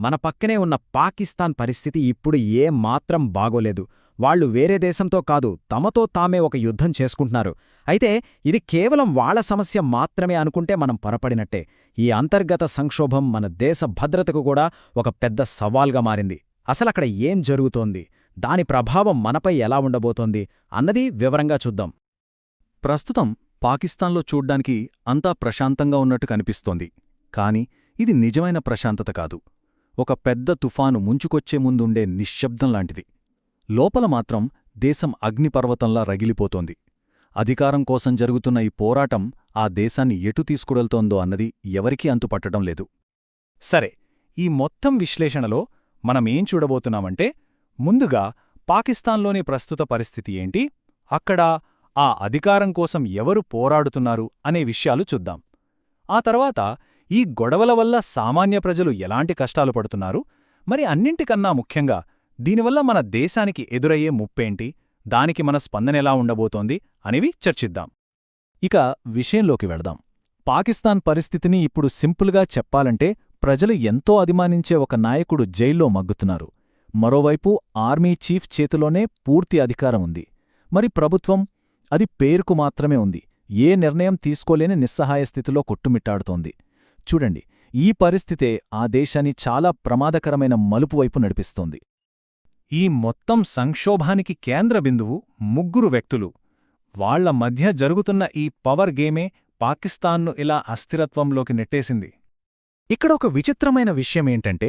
మన పక్కనే ఉన్న పాకిస్తాన్ పరిస్థితి ఇప్పుడు ఏ మాత్రం బాగోలేదు. వాళ్ళు వేరే దేశంతో కాదు తమతో తామే ఒక యుద్ధం చేసుకుంటున్నారు. అయితే ఇది కేవలం వాళ్ళ సమస్య మాత్రమే అనుకుంటే మనం పొరపడినట్టే. ఈ అంతర్గత సంక్షోభం మన దేశ భద్రతకు కూడా ఒక పెద్ద సవాల్గా మారింది. అసలక్కడ ఏం జరుగుతోంది? దాని ప్రభావం మనపై ఎలా ఉండబోతోంది? అన్నది వివరంగా చూద్దాం. ప్రస్తుతం పాకిస్తాన్లో చూడ్డానికి అంతా ప్రశాంతంగా ఉన్నట్టు కనిపిస్తోంది. కాని ఇది నిజమైన ప్రశాంతత కాదు. ఒక పెద్ద తుఫాను ముంచుకొచ్చే ముందుండే నిశ్శబ్దం లాంటిది. లోపల మాత్రం దేశం అగ్నిపర్వతంలా రగిలిపోతోంది. అధికారం కోసం జరుగుతున్న ఈ పోరాటం ఆ దేశాన్ని ఎటు తీసుకువెళ్తోందో అన్నది ఎవరికీ అంతుపట్టడం లేదు. సరే ఈ మొత్తం విశ్లేషణలో మనమేం చూడబోతున్నామంటే ముందుగా పాకిస్తాన్లోని ప్రస్తుత పరిస్థితి ఏంటి అక్కడ ఆ అధికారం కోసం ఎవరు పోరాడుతున్నారు అనే విషయాలు చూద్దాం. ఆ తర్వాత ఈ గొడవల వల్ల సామాన్య ప్రజలు ఎలాంటి కష్టాలు పడుతున్నారు? మరి అన్నింటికన్నా ముఖ్యంగా దీనివల్ల మన దేశానికి ఎదురయ్యే ముప్పేంటి? దానికి మన స్పందనెలా ఉండబోతోంది? అనేవి చర్చిద్దాం. ఇక విషయంలోకి వెళదాం. పాకిస్తాన్ పరిస్థితిని ఇప్పుడు సింపుల్గా చెప్పాలంటే ప్రజలు ఎంతో అభిమానించే ఒక నాయకుడు జైల్లో మగ్గుతున్నారు. మరోవైపు ఆర్మీ చీఫ్ చేతిలోనే పూర్తి అధికారం ఉంది. మరి ప్రభుత్వం? అది పేరుకు మాత్రమే ఉంది. ఏ నిర్ణయం తీసుకోలేని నిస్సహాయ స్థితిలో కొట్టుమిట్టాడుతోంది. చూడండి ఈ పరిస్థితే ఆ దేశాన్ని చాలా ప్రమాదకరమైన మలుపు వైపు నడిపిస్తోంది. ఈ మొత్తం సంక్షోభానికి కేంద్ర బిందువు ముగ్గురు వ్యక్తులు. వాళ్ళ మధ్య జరుగుతున్న ఈ పవర్ గేమే పాకిస్తాన్ను ఇలా అస్థిరత్వంలోకి నెట్టేసింది. ఇక్కడ ఒక విచిత్రమైన విషయమేంటంటే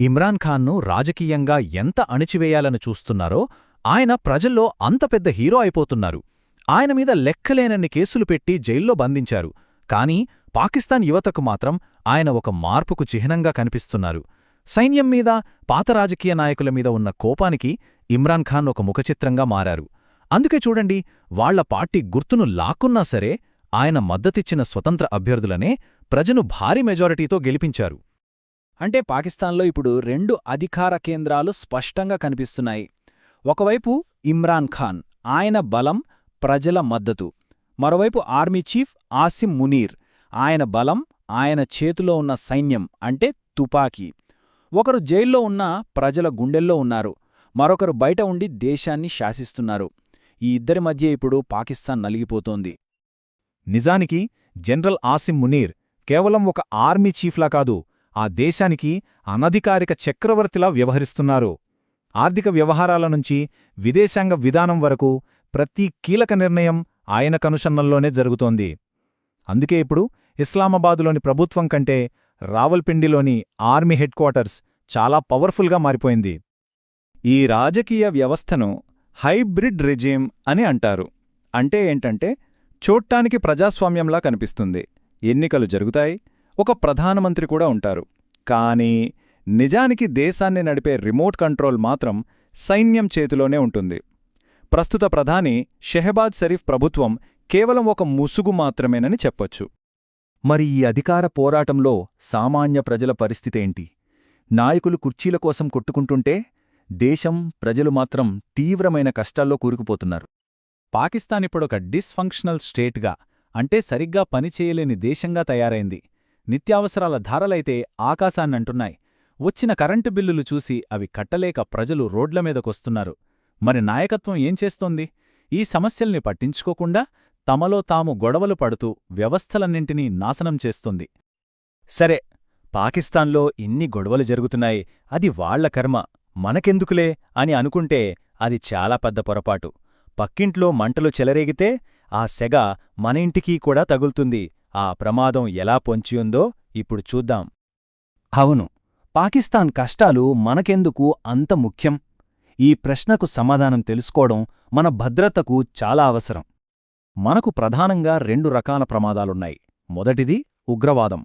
ఇమ్రాన్ ఖాన్ను రాజకీయంగా ఎంత అణిచివేయాలని చూస్తున్నారో ఆయన ప్రజల్లో అంత పెద్ద హీరో అయిపోతున్నారు. ఆయన మీద లెక్కలేనన్ని కేసులు పెట్టి జైల్లో బంధించారు. కానీ పాకిస్తాన్ యువతకు మాత్రం ఆయన ఒక మార్పుకు చిహ్నంగా కనిపిస్తున్నారు. సైన్యం మీద పాత రాజకీయ నాయకుల మీద ఉన్న కోపానికి ఇమ్రాన్ ఖాన్ ఒక ముఖచిత్రంగా మారారు. అందుకే చూడండి వాళ్ళ పార్టీ గుర్తును లాక్కున్నా సరే ఆయన మద్దతిచ్చిన స్వతంత్ర అభ్యర్థులనే ప్రజను భారీ మెజారిటీతో గెలిపించారు. అంటే పాకిస్తాన్లో ఇప్పుడు రెండు అధికార కేంద్రాలు స్పష్టంగా కనిపిస్తున్నాయి. ఒకవైపు ఇమ్రాన్ ఖాన్ ఆయన బలం ప్రజల మద్దతు. మరోవైపు ఆర్మీ చీఫ్ ఆసిమ్ మునీర్ ఆయన బలం ఆయన చేతిలో ఉన్న సైన్యం అంటే తుపాకీ. ఒకరు జైల్లో ఉన్న ప్రజల గుండెల్లో ఉన్నారు. మరొకరు బయట ఉండి దేశాన్ని శాసిస్తున్నారు. ఈ ఇద్దరి మధ్య ఇప్పుడు పాకిస్తాన్ నలిగిపోతోంది. నిజానికి జనరల్ ఆసిం మునీర్ కేవలం ఒక ఆర్మీ చీఫ్లా కాదు ఆ దేశానికి అనధికారిక చక్రవర్తిలా వ్యవహరిస్తున్నారు. ఆర్థిక వ్యవహారాల నుంచి విదేశాంగ విధానం వరకు ప్రతి కీలక నిర్ణయం ఆయన కనుషన్నంలోనే జరుగుతోంది. అందుకే ఇప్పుడు ఇస్లామాబాదులోని ప్రభుత్వం కంటే రావల్పిండిలోని ఆర్మీ హెడ్ క్వార్టర్స్ చాలా పవర్ఫుల్గా మారిపోయింది. ఈ రాజకీయ వ్యవస్థను హైబ్రిడ్ రిజీమ్ అని అంటారు. అంటే ఏంటంటే చూడ్టానికి ప్రజాస్వామ్యంలా కనిపిస్తుంది. ఎన్నికలు జరుగుతాయి ఒక ప్రధానమంత్రి కూడా ఉంటారు. కానీ నిజానికి దేశాన్ని నడిపే రిమోట్ కంట్రోల్ మాత్రం సైన్యం చేతిలోనే ఉంటుంది. ప్రస్తుత ప్రధాని షెహబాద్ షరీఫ్ ప్రభుత్వం కేవలం ఒక ముసుగు మాత్రమేనని చెప్పొచ్చు. మరి ఈ అధికార పోరాటంలో సామాన్య ప్రజల పరిస్థితేంటి నాయకులు కుర్చీల కోసం కొట్టుకుంటుంటే దేశం ప్రజలు మాత్రం తీవ్రమైన కష్టాల్లో కూరుకుపోతున్నారు. పాకిస్తాన్ ఇప్పుడొక డిస్ఫంక్షనల్ స్టేట్గా అంటే సరిగ్గా పనిచేయలేని దేశంగా తయారైంది. నిత్యావసరాల ధారలైతే ఆకాశాన్నంటున్నాయి. వచ్చిన కరెంటు బిల్లులు చూసి అవి కట్టలేక ప్రజలు రోడ్ల మీదకొస్తున్నారు. మరి నాయకత్వం ఏం చేస్తోంది? ఈ సమస్యల్ని పట్టించుకోకుండా తమలో తాము గొడవలు పడుతూ వ్యవస్థలన్నింటినీ నాశనం చేస్తుంది. సరే పాకిస్తాన్లో ఇన్ని గొడవలు జరుగుతున్నాయి అది వాళ్ళ కర్మ మనకెందుకులే అని అనుకుంటే అది చాలా పెద్ద పొరపాటు. పక్కింట్లో మంటలు చెలరేగితే ఆ సెగ మన ఇంటికీ కూడా తగులుతుంది. ఆ ప్రమాదం ఎలా పొంచియుందో ఇప్పుడు చూద్దాం. అవును పాకిస్తాన్ కష్టాలు మనకెందుకు అంత ముఖ్యం? ఈ ప్రశ్నకు సమాధానం తెలుసుకోవడం మన భద్రతకు చాలా అవసరం. మనకు ప్రధానంగా రెండు రకాల ప్రమాదాలున్నాయి. మొదటిది ఉగ్రవాదం.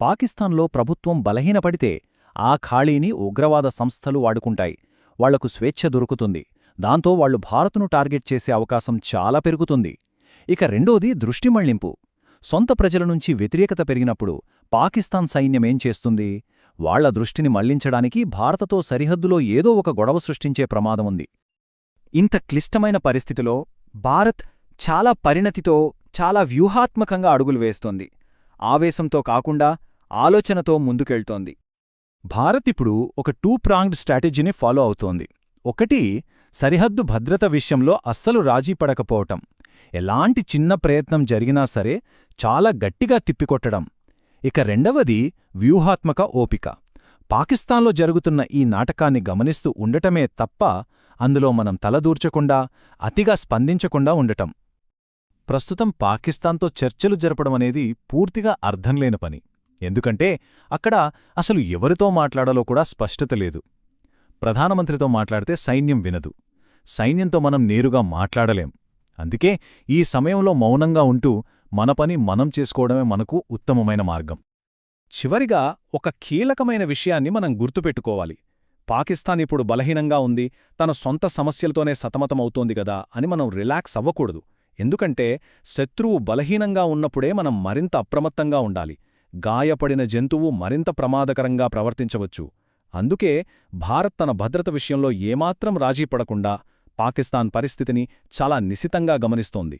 పాకిస్తాన్లో ప్రభుత్వం బలహీనపడితే ఆ ఖాళీని ఉగ్రవాద సంస్థలు వాడుకుంటాయి. వాళ్ళకు స్వేచ్ఛ దొరుకుతుంది. దాంతో వాళ్ళు భారత్ను టార్గెట్ చేసే అవకాశం చాలా పెరుగుతుంది. ఇక రెండోది దృష్టిమళ్ళింపు సొంత ప్రజల నుంచి వ్యతిరేకత పెరిగినప్పుడు పాకిస్తాన్ సైన్యమేం చేస్తుంది? వాళ్ళ దృష్టిని మళ్ళించడానికి భారతతో సరిహద్దులో ఏదో ఒక గొడవ సృష్టించే ప్రమాదముంది ఇంత క్లిష్టమైన పరిస్థితిలో భారత్ చాలా పరిణతితో చాలా వ్యూహాత్మకంగా అడుగులు వేస్తోంది. ఆవేశంతో కాకుండా ఆలోచనతో ముందుకెళ్తోంది. భారత్ ఇప్పుడు ఒక టూ ప్రాంగ్డ్ స్ట్రాటజీని ఫాలో అవుతోంది. ఒకటి సరిహద్దు భద్రత విషయంలో అస్సలు రాజీ పడకపోవటం. ఎలాంటి చిన్న ప్రయత్నం జరిగినా సరే చాలా గట్టిగా తిప్పికొట్టడం. ఇక రెండవది వ్యూహాత్మక ఓపిక. పాకిస్తాన్లో జరుగుతున్న ఈ నాటకాన్ని గమనిస్తూ ఉండటమే తప్ప అందులో మనం తలదూర్చకుండా అతిగా స్పందించకుండా ఉండటం. ప్రస్తుతం పాకిస్తాన్తో చర్చలు జరపడమనేది పూర్తిగా అర్థంలేని పని. ఎందుకంటే అక్కడ అసలు ఎవరితో మాట్లాడాలో కూడా స్పష్టత లేదు. ప్రధానమంత్రితో మాట్లాడితే సైన్యం వినదు. సైన్యంతో మనం నేరుగా మాట్లాడలేం. అందుకే ఈ సమయంలో మౌనంగా ఉంటూ మన పని మనం చేసుకోవడమే మనకు ఉత్తమమైన మార్గం. చివరిగా ఒక కీలకమైన విషయాన్ని మనం గుర్తుపెట్టుకోవాలి. పాకిస్తాన్ ఇప్పుడు బలహీనంగా ఉంది తన సొంత సమస్యలతోనే సతమతమవుతోంది గదా అని మనం రిలాక్స్ అవ్వకూడదు. ఎందుకంటే శత్రువు బలహీనంగా ఉన్నప్పుడే మనం మరింత అప్రమత్తంగా ఉండాలి. గాయపడిన జంతువు మరింత ప్రమాదకరంగా ప్రవర్తించవచ్చు. అందుకే భారత్ తన భద్రత విషయంలో ఏమాత్రం రాజీపడకుండా పాకిస్తాన్ పరిస్థితిని చాలా నిశితంగా గమనిస్తోంది.